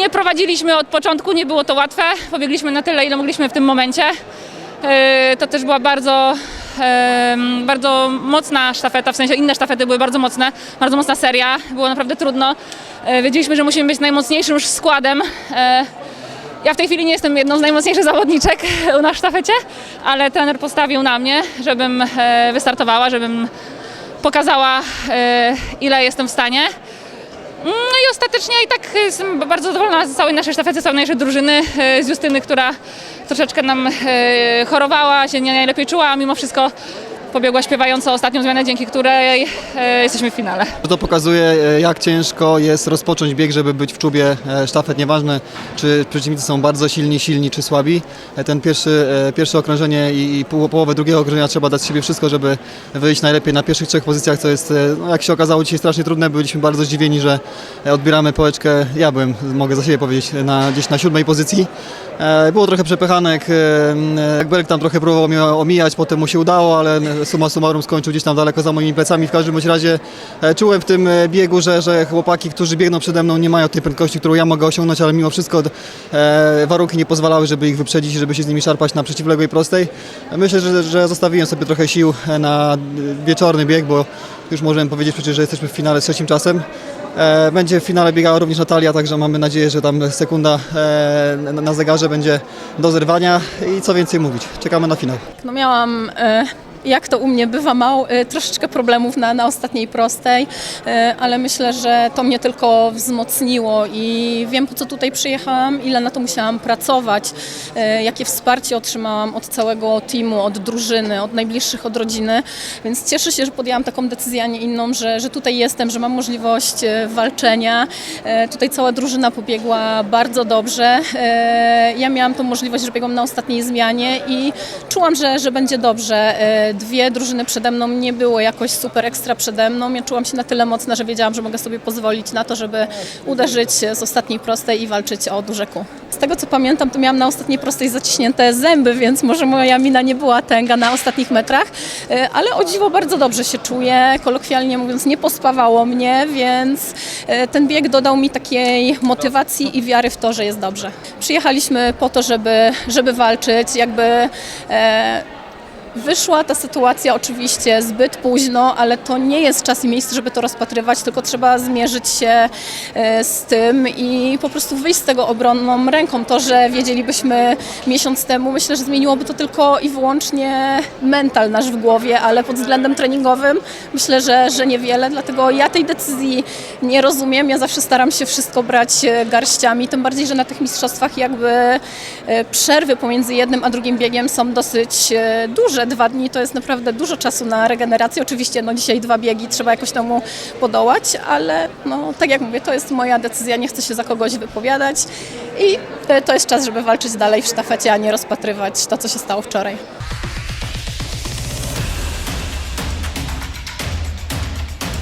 naprawdę prowadziliśmy od początku, nie było to łatwe. Pobiegliśmy na tyle, ile mogliśmy w tym momencie. E, To też była bardzo, bardzo mocna sztafeta, w sensie inne sztafety były bardzo mocne, bardzo mocna seria, było naprawdę trudno. E, Wiedzieliśmy, że musimy być najmocniejszym już składem. E, Ja w tej chwili nie jestem jedną z najmocniejszych zawodniczek w sztafecie, ale trener postawił na mnie, żebym wystartowała, żebym pokazała, ile jestem w stanie. No i ostatecznie i tak jestem bardzo zadowolona z całej naszej sztafety, z całej naszej drużyny, e, z Justyny, która troszeczkę nam e, chorowała, się nie najlepiej czuła, a mimo wszystko pobiegła śpiewająco ostatnią zmianę, dzięki której e, jesteśmy w finale. To pokazuje, e, jak ciężko jest rozpocząć bieg, żeby być w czubie e, sztafet. Nieważne, czy przeciwnicy są bardzo silni, silni czy słabi. E, Ten pierwszy, pierwsze okrążenie i połowę drugiego okrążenia trzeba dać z siebie wszystko, żeby wyjść najlepiej na pierwszych trzech pozycjach, co jest, no, jak się okazało, dzisiaj strasznie trudne. Byliśmy bardzo zdziwieni, że odbieramy połeczkę. Ja byłem, mogę za siebie powiedzieć, na, gdzieś na siódmej pozycji. Było trochę przepychanek. Berg tam trochę próbował mnie omijać, potem mu się udało, ale suma summarum skończył gdzieś tam daleko za moimi plecami. W każdym bądź razie e, czułem w tym e, biegu, że, że chłopaki, którzy biegną przede mną, nie mają tej prędkości, którą ja mogę osiągnąć, ale mimo wszystko e, warunki nie pozwalały, żeby ich wyprzedzić, żeby się z nimi szarpać na przeciwległej prostej. Myślę, że, że zostawiłem sobie trochę sił na wieczorny bieg, bo już możemy powiedzieć przecież, że jesteśmy w finale z trzecim czasem. Będzie w finale biegała również Natalia, także mamy nadzieję, że tam sekunda na- zegarze będzie do zerwania i co więcej mówić. Czekamy na finał. No miałam, jak to u mnie bywa, mał, e, troszeczkę problemów na, na ostatniej prostej, e, ale myślę, że to mnie tylko wzmocniło i wiem po co tutaj przyjechałam, ile na to musiałam pracować, e, jakie wsparcie otrzymałam od całego teamu, od drużyny, od najbliższych, od rodziny, więc cieszę się, że podjęłam taką decyzję, a nie inną, że, że tutaj jestem, że mam możliwość walczenia. Tutaj cała drużyna pobiegła bardzo dobrze. Ja miałam tą możliwość, że biegłam na ostatniej zmianie i czułam, że, że będzie dobrze. Dwie drużyny przede mną nie było jakoś super ekstra przede mną. Ja czułam się na tyle mocna, że wiedziałam, że mogę sobie pozwolić na to, żeby uderzyć z ostatniej prostej i walczyć o duże kół. Z tego co pamiętam, to miałam na ostatniej prostej zaciśnięte zęby, więc może moja mina nie była tęga na ostatnich metrach, e, ale o dziwo bardzo dobrze się czuję. Kolokwialnie mówiąc, nie pospawało mnie, więc e, ten bieg dodał mi takiej motywacji i wiary w to, że jest dobrze. Przyjechaliśmy po to, żeby, żeby walczyć, jakby. E, Wyszła ta sytuacja oczywiście zbyt późno, ale to nie jest czas i miejsce, żeby to rozpatrywać, tylko trzeba zmierzyć się e, z tym i po prostu wyjść z tego obronną ręką. To, że wiedzielibyśmy miesiąc temu, myślę, że zmieniłoby to tylko i wyłącznie mental nasz w głowie, ale pod względem treningowym myślę, że, że niewiele, dlatego ja tej decyzji nie rozumiem. Ja zawsze staram się wszystko brać e, garściami, tym bardziej, że na tych mistrzostwach jakby e, przerwy pomiędzy jednym a drugim biegiem są dosyć e, duże. Dwa dni to jest naprawdę dużo czasu na regenerację. Oczywiście no dzisiaj dwa biegi, trzeba jakoś temu podołać, ale no, tak jak mówię, to jest moja decyzja, nie chcę się za kogoś wypowiadać i e, to jest czas, żeby walczyć dalej w sztafecie, a nie rozpatrywać to, co się stało wczoraj.